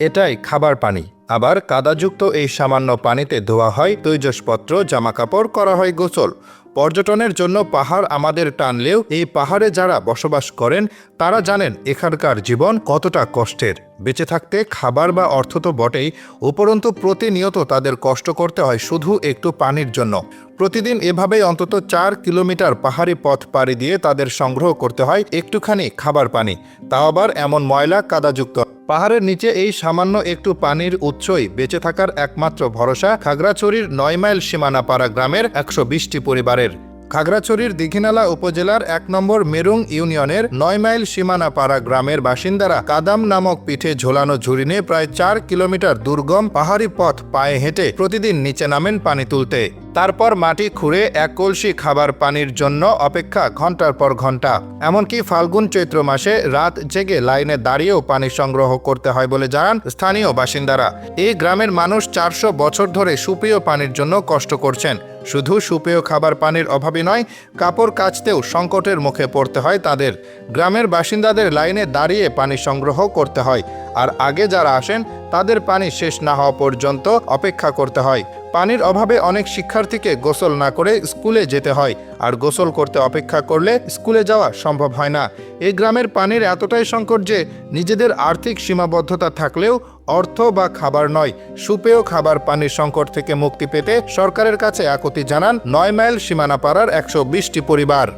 এটাই খাবার পানি। আবার কাদাযুক্ত এই সামান্য পানিতে ধোয়া হয় তৈজসপত্র, জামাকাপড় করা হয় গোসল। পর্যটনের জন্য পাহাড় আমাদের টানলেও এই পাহাড়ে যারা বসবাস করেন, তারা জানেন এখানকার জীবন কতটা কষ্টের। বেঁচে থাকতে খাবার বা অর্থ তো বটেই, উপরন্তু প্রতিনিয়ত তাদের কষ্ট করতে হয় শুধু একটু পানির জন্য। প্রতিদিন এভাবেই অন্তত চার কিলোমিটার পাহাড়ি পথ পাড়ি দিয়ে তাদের সংগ্রহ করতে হয় একটুখানি খাবার পানি। তাও আবার এমন ময়লা কাদাযুক্ত পাহাড়ের নিচে এই সামান্য একটু পানির উৎসই বেঁচে থাকার একমাত্র ভরসা খাগড়াছড়ির নয় মাইল সীমানাপাড়া গ্রামের একশো বিশটি পরিবারের। খাগড়াছড়ির দীঘিনালা উপজেলার এক নম্বর মেরুং ইউনিয়নের নয় মাইল সীমানাপাড়া গ্রামের বাসিন্দারা কাদাম নামক পিঠে ঝোলানো ঝুড়ি নিয়ে প্রায় চার কিলোমিটার দুর্গম পাহাড়ি পথ পায়ে হেঁটে প্রতিদিন নিচে নামেন পানি তুলতে। তারপর মাটি খুঁড়ে এক কলসি খাবার পানির জন্য অপেক্ষা ঘণ্টার পর ঘণ্টা। এমনকি ফাল্গুন চৈত্র মাসে রাত জেগে লাইনে দাঁড়িয়েও পানি সংগ্রহ করতে হয় বলে জানান স্থানীয় বাসিন্দারা। এই গ্রামের মানুষ চারশো বছর ধরে সুপ্রিয় পানির জন্য কষ্ট করছেন। শুধু সুপেয় খাবার পানির অভাবই নয়, কাপড় কাচতেও সংকটের মুখে পড়তে হয় তাদের। গ্রামের বাসিন্দাদের লাইনে দাঁড়িয়ে পানি সংগ্রহ করতে হয়। আর আগে যারা আসেন তাদের পানি শেষ না হওয়া পর্যন্ত অপেক্ষা করতে হয়। পানির অভাবে অনেক শিক্ষার্থীকে গোসল না করে স্কুলে যেতে হয় আর গোসল করতে অপেক্ষা করলে স্কুলে যাওয়া সম্ভব হয় না। এই গ্রামের পানির এতটাই সংকট যে নিজেদের আর্থিক সীমাবদ্ধতা থাকলেও অর্থ বা খাবার নয়, সুপেয় খাবার পানির সংকট থেকে মুক্তি পেতে সরকারের কাছে আকুতি জানান নয় মাইল সীমানা পাড়ার একশো বিশটি পরিবার।